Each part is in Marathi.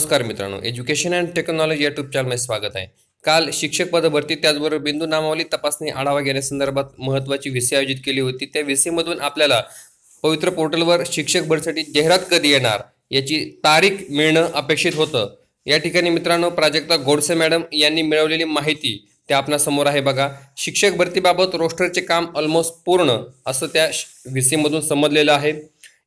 नमस्कार मित्रांनो एज्युकेशन अँड टेक्नॉलॉजी युट्यूब चॅनलमध्ये स्वागत आहे. काल शिक्षक पद भरती त्याचबरोबर बिंदू नामावली तपासणी आढावा घेण्यासंदर्भात महत्त्वाची व्ही आयोजित केली होती. त्या व्ही आपल्याला पवित्र पोर्टलवर शिक्षक भरतीसाठी जाहिरात कधी येणार याची तारीख मिळणं अपेक्षित होतं. या ठिकाणी मित्रांनो प्राजक्ता गोडसे मॅडम यांनी मिळवलेली माहिती ते आपणासमोर आहे बघा. शिक्षक भरतीबाबत रोस्टरचे काम ऑलमोस्ट पूर्ण असं त्या व्ही समजलेलं आहे.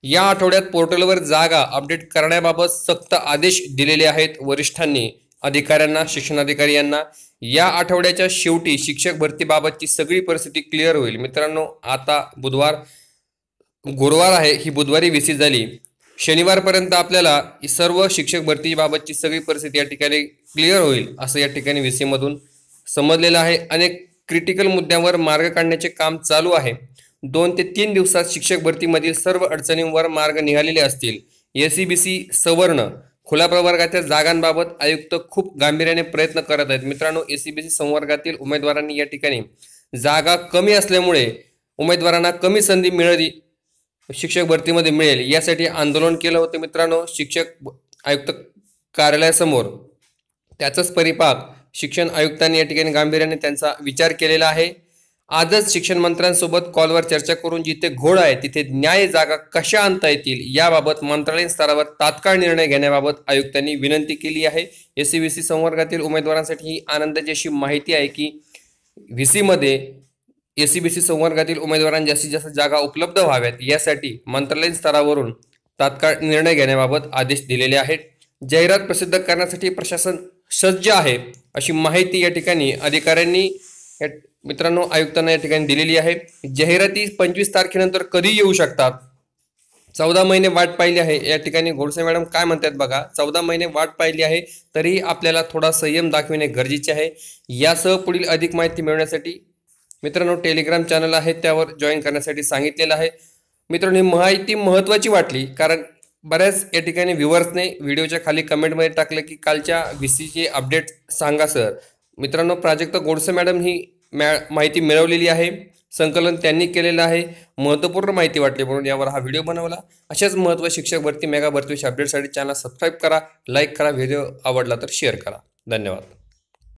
या आठवड्यात पोर्टलवर जागा अपडेट करण्याबाबत सक्त आदेश दिलेले आहेत वरिष्ठांनी. अधिकाऱ्यांना शिक्षणाधिकारी यांना या आठवड्याच्या शेवटी शिक्षक भरतीबाबतची सगळी परिस्थिती क्लिअर होईल. मित्रांनो आता बुधवार गुरुवार आहे ही बुधवारी व्हिसी झाली. शनिवारपर्यंत आपल्याला सर्व शिक्षक भरतीबाबतची सगळी परिस्थिती या ठिकाणी क्लिअर होईल असं या ठिकाणी व्ही सीमधून समजलेलं आहे. अनेक क्रिटिकल मुद्द्यांवर मार्ग काढण्याचे काम चालू आहे. दोन ते तीन दिवसात शिक्षक भरतीमधील सर्व अडचणींवर मार्ग निघालेले असतील. ए सी बी सी सवर्ण खुल्या प्रवर्गाच्या जागांबाबत आयुक्त खूप गांभीर्याने प्रयत्न करत आहेत. मित्रांनो ए सी बी सी संवर्गातील उमेदवारांनी या ठिकाणी जागा कमी असल्यामुळे उमेदवारांना कमी संधी मिळाली शिक्षक भरतीमध्ये मिळेल यासाठी आंदोलन केलं होतं. मित्रांनो शिक्षक आयुक्त कार्यालयासमोर त्याचाच परिपाक शिक्षण आयुक्तांनी या ठिकाणी गांभीर्याने त्यांचा विचार केलेला आहे. आजच शिक्षण मंत्र्यांसोबत कॉलवर चर्चा करून जिथे घोड आहे तिथे न्याय जागा कशा आणता येतील याबाबत मंत्रालयीन स्तरावर तात्काळ निर्णय घेण्याबाबत आयुक्तांनी विनंती केली आहे. एस सी सी संवर्गातील उमेदवारांसाठी ही आनंदाची अशी माहिती आहे की व्ही सीमध्ये एस सी बी सी संवर्गातील उमेदवारांना जास्तीत जास्त जागा उपलब्ध व्हाव्यात यासाठी मंत्रालयीन स्तरावरून तात्काळ निर्णय घेण्याबाबत आदेश दिलेले आहेत. जाहिरात प्रसिद्ध करण्यासाठी प्रशासन सज्ज आहे अशी माहिती या ठिकाणी अधिकाऱ्यांनी मित्रांनो आयुक्तांना या ठिकाणी दिलेली आहे. जाहिराती पंचवीस तारखेनंतर कधी येऊ शकतात? चौदा महिने वाट पाहिली आहे. या ठिकाणी गोडसे मॅडम काय म्हणतात बघा? चौदा महिने वाट पाहिली आहे तरीही आपल्याला थोडा संयम दाखविणे गरजेचे आहे. यासह पुढील अधिक माहिती मिळवण्यासाठी मित्रांनो टेलिग्राम चॅनल आहे त्यावर जॉईन करण्यासाठी सांगितलेलं आहे. मित्रांनो ही माहिती महत्त्वाची वाटली कारण बऱ्याच या ठिकाणी व्ह्युअर्सने व्हिडिओच्या खाली कमेंटमध्ये टाकलं की कालच्या व्ही सीचे अपडेट सांगा सर. मित्रांनो प्राजक्त गोडसे मॅडम ही मॅ माहिती मिळवलेली आहे. संकलन त्यांनी केलेलं आहे. महत्त्वपूर्ण माहिती वाटली म्हणून यावर हा व्हिडिओ बनवला. अशाच महत्त्व शिक्षक भरती मेगा भरतीविषयी अपडेटसाठी चॅनल सबस्क्राईब करा लाईक करा व्हिडिओ आवडला तर शेअर करा. धन्यवाद.